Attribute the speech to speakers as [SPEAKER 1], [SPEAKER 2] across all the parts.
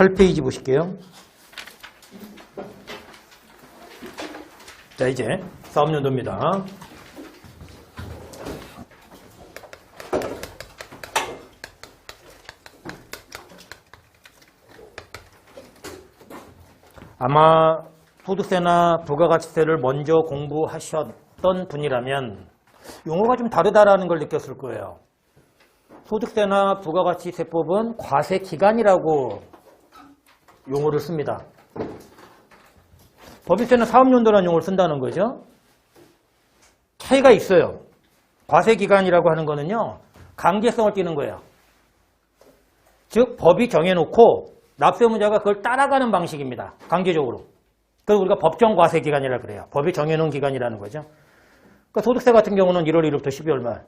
[SPEAKER 1] 8페이지 보실게요. 자, 이제 사업연도입니다. 아마 소득세나 부가가치세를 먼저 공부하셨던 분이라면 용어가 좀 다르다라는 걸 느꼈을 거예요. 소득세나 부가가치세법은 과세 기간이라고 용어를 씁니다. 법인세는 사업연도라는 용어를 쓴다는 거죠. 차이가 있어요. 과세기간이라고 하는 거는요. 강제성을 띠는 거예요. 즉 법이 정해놓고 납세문자가 그걸 따라가는 방식입니다. 강제적으로. 그래서 우리가 법정 과세기간이라 그래요. 법이 정해놓은 기간이라는 거죠. 그러니까 소득세 같은 경우는 1월 1일부터 12월 말.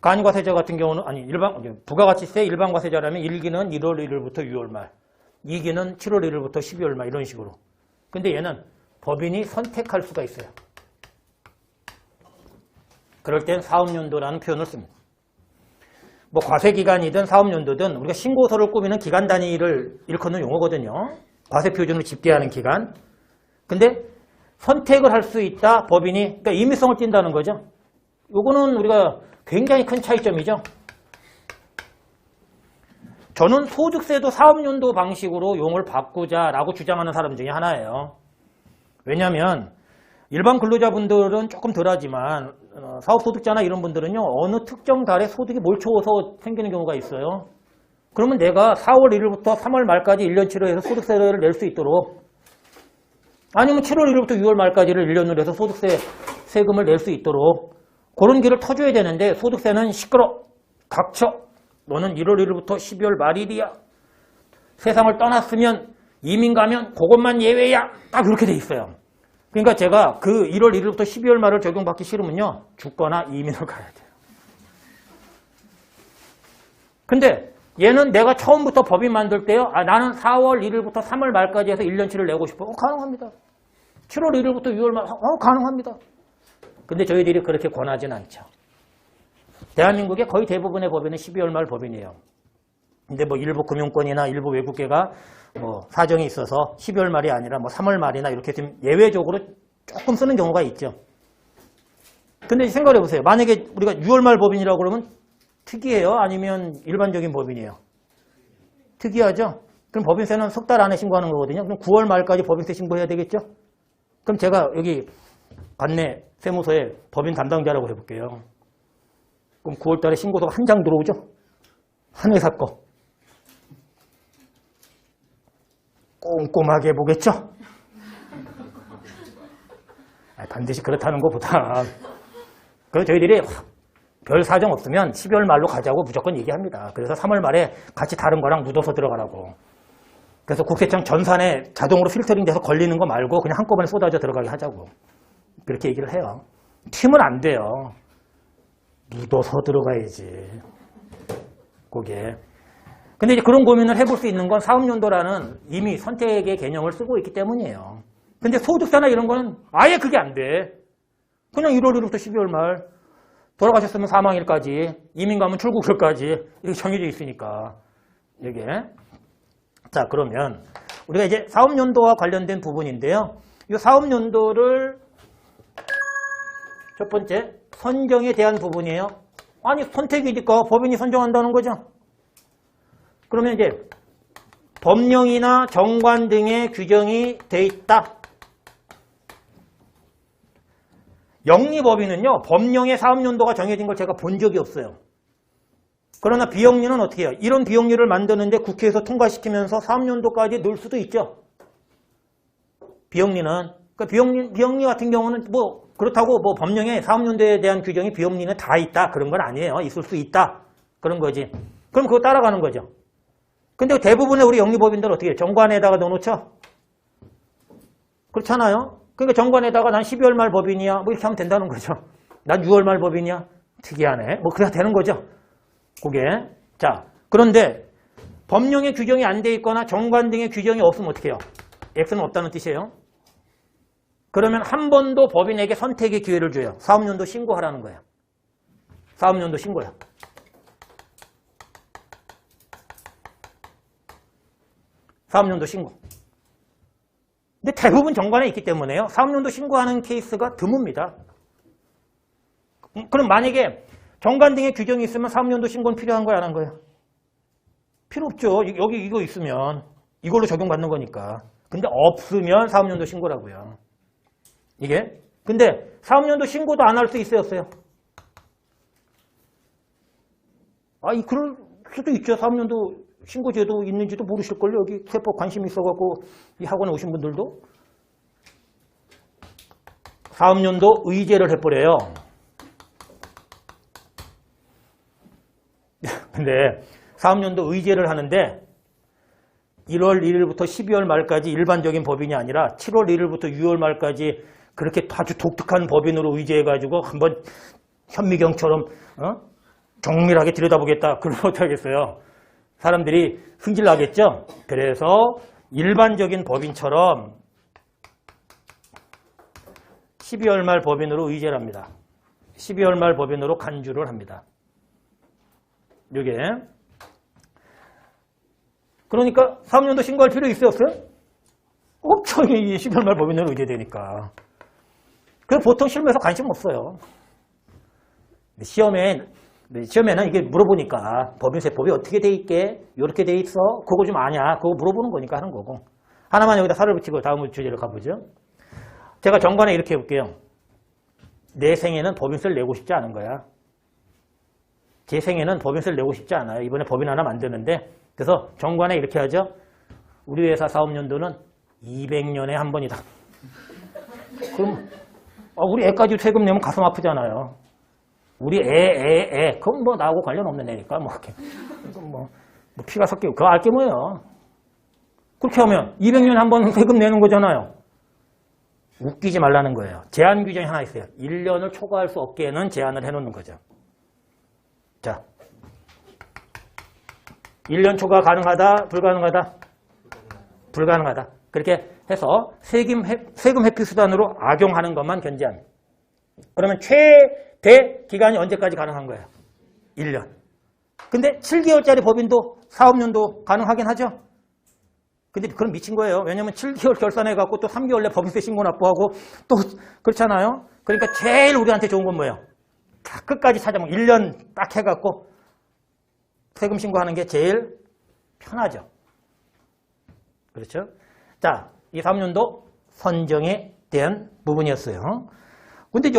[SPEAKER 1] 간과세자 같은 경우는 아니 일반 부가가치세 일반과세자라면 1기는 1월 1일부터 6월 말, 2기는 7월 1일부터 12월 말 이런 식으로. 근데 얘는 법인이 선택할 수가 있어요. 그럴 땐 사업연도라는 표현을 씁니다. 뭐 과세기간이든 사업연도든 우리가 신고서를 꾸미는 기간 단위를 일컫는 용어거든요. 과세표준을 집계하는 기간. 근데 선택을 할 수 있다 법인이 그러니까 임의성을 띈다는 거죠. 요거는 우리가 굉장히 큰 차이점이죠. 저는 소득세도 사업연도 방식으로 용을 바꾸자라고 주장하는 사람 중에 하나예요. 왜냐하면 일반 근로자분들은 조금 덜하지만 어, 사업소득자나 이런 분들은요 어느 특정 달에 소득이 몰초워서 생기는 경우가 있어요. 그러면 내가 4월 1일부터 3월 말까지 1년치로 해서 소득세를 낼 수 있도록 아니면 7월 1일부터 6월 말까지를 1년으로 해서 소득세 세금을 낼 수 있도록 그런 길을 터줘야 되는데 소득세는 시끄러 닥쳐 너는 1월 1일부터 12월 말일이야. 세상을 떠났으면 이민 가면 그것만 예외야. 딱 그렇게 돼 있어요. 그러니까 제가 그 1월 1일부터 12월 말을 적용받기 싫으면요 죽거나 이민을 가야 돼요. 근데 얘는 내가 처음부터 법인 만들 때요 아 나는 4월 1일부터 3월 말까지 해서 1년치를 내고 싶어. 어, 가능합니다. 7월 1일부터 6월 말 어, 가능합니다. 근데 저희들이 그렇게 권하진 않죠. 대한민국의 거의 대부분의 법인은 12월 말 법인이에요. 근데 뭐 일부 금융권이나 일부 외국계가 뭐 사정이 있어서 12월 말이 아니라 뭐 3월 말이나 이렇게 좀 예외적으로 조금 쓰는 경우가 있죠. 근데 생각해 보세요. 만약에 우리가 6월 말 법인이라고 그러면 특이해요? 아니면 일반적인 법인이에요? 특이하죠? 그럼 법인세는 석 달 안에 신고하는 거거든요. 그럼 9월 말까지 법인세 신고해야 되겠죠? 그럼 제가 여기 관내 세무서에 법인 담당자라고 해볼게요. 그럼 9월 달에 신고서가 한 장 들어오죠? 한 회사 거. 꼼꼼하게 보겠죠? 아니, 반드시 그렇다는 것보다. 그래서 저희들이 별 사정 없으면 12월 말로 가자고 무조건 얘기합니다. 그래서 3월 말에 같이 다른 거랑 묻어서 들어가라고. 그래서 국세청 전산에 자동으로 필터링 돼서 걸리는 거 말고 그냥 한꺼번에 쏟아져 들어가게 하자고. 그렇게 얘기를 해요. 튀면 안 돼요. 묻어서 들어가야지. 그게. 근데 이제 그런 고민을 해볼 수 있는 건 사업연도라는 이미 선택의 개념을 쓰고 있기 때문이에요. 근데 소득세나 이런 거는 아예 그게 안 돼. 그냥 1월 1일부터 12월 말. 돌아가셨으면 사망일까지, 이민 가면 출국일까지 이렇게 정해져 있으니까. 이게. 자, 그러면 우리가 이제 사업연도와 관련된 부분인데요. 이 사업연도를 첫 번째, 선정에 대한 부분이에요. 아니, 선택이니까 법인이 선정한다는 거죠. 그러면 이제 법령이나 정관 등의 규정이 돼 있다. 영리법인은요, 법령의 사업연도가 정해진 걸 제가 본 적이 없어요. 그러나 비영리는 어떻게 해요? 이런 비영리를 만드는데 국회에서 통과시키면서 사업연도까지 넣을 수도 있죠. 비영리는. 그러니까 비영리, 비영리 같은 경우는 뭐 그렇다고 뭐 법령에 사업연도에 대한 규정이 비영리는 다 있다 그런 건 아니에요. 있을 수 있다 그런 거지. 그럼 그거 따라가는 거죠. 근데 대부분의 우리 영리법인들은 어떻게 해요? 정관에다가 넣어놓죠? 그렇잖아요. 그러니까 정관에다가 난 12월 말 법인이야. 뭐 이렇게 하면 된다는 거죠. 난 6월 말 법인이야. 특이하네. 뭐 그래야 되는 거죠. 그게. 자, 그런데 법령의 규정이 안 돼 있거나 정관 등의 규정이 없으면 어떻게 해요? X는 없다는 뜻이에요. 그러면 한 번도 법인에게 선택의 기회를 줘요. 사업연도 신고하라는 거예요. 사업연도 신고야. 사업연도 신고. 근데 대부분 정관에 있기 때문에요. 사업연도 신고하는 케이스가 드뭅니다. 음, 그럼 만약에 정관 등의 규정이 있으면 사업연도 신고는 필요한 거야, 안 한 거야? 필요 없죠. 이- 여기 이거 있으면 이걸로 적용받는 거니까. 근데 없으면 사업연도 신고라고요. 이게. 근데 사업연도 신고도 안 할 수 있어요, 없어요? 아, 이 그럴 수도 있죠. 사업연도 신고제도 있는지도 모르실걸요. 여기 세법 관심 있어갖고 이 학원에 오신 분들도. 사업연도 의제를 해버려요. 근데 사업연도 의제를 하는데 1월 1일부터 12월 말까지 일반적인 법인이 아니라 7월 1일부터 6월 말까지 그렇게 아주 독특한 법인으로 의제해가지고 한번 현미경처럼 어? 정밀하게 들여다보겠다. 그러면 어떡하겠어요? 사람들이 승질나겠죠? 그래서 일반적인 법인처럼 12월 말 법인으로 의제를 합니다. 12월 말 법인으로 간주를 합니다. 요게. 그러니까 3년도 신고할 필요? 없죠. 이 12월 말 법인으로 의제되니까. 그래서 보통 실무에서 관심 없어요. 시험에, 네, 시험에는 이게 물어보니까 법인세법이 어떻게 돼 있게? 이렇게 돼 있어? 그거 좀 아냐? 그거 물어보는 거니까 하는 거고. 하나만 여기다 살을 붙이고 다음 주제로 가보죠. 제가 정관에 이렇게 해볼게요. 내 생에는 법인세를 내고 싶지 않은 거야. 제 생에는 법인세를 내고 싶지 않아요. 이번에 법인 하나 만드는데 그래서 정관에 이렇게 하죠. 우리 회사 사업연도는 200년에 한 번이다. 그럼 아, 우리 애까지 세금 내면 가슴 아프잖아요. 우리 애, 애, 애. 그건 뭐 나하고 관련 없는 애니까 뭐 이렇게. 뭐, 뭐 피가 섞이고 그거 알게 뭐예요. 그렇게 하면 200년에 한번 세금 내는 거잖아요. 웃기지 말라는 거예요. 제한 규정이 하나 있어요. 1년을 초과할 수 없게는 제한을 해놓는 거죠. 자, 1년 초과 가능하다, 불가능하다? 불가능하다. 그렇게 해서 세금, 회, 세금 회피 수단으로 악용하는 것만 견제한. 그러면 최대 기간이 언제까지 가능한 거예요? 1년. 근데 7개월짜리 법인도 사업연도 가능하긴 하죠? 근데 그럼 미친 거예요. 왜냐면 7개월 결산해갖고 또 3개월 내 법인세 신고 납부하고 또 그렇잖아요. 그러니까 제일 우리한테 좋은 건 뭐예요? 다 끝까지 찾아보면 1년 딱 해갖고 세금 신고하는 게 제일 편하죠. 그렇죠? 자, 이 3년도 선정에 대한 부분이었어요. 근데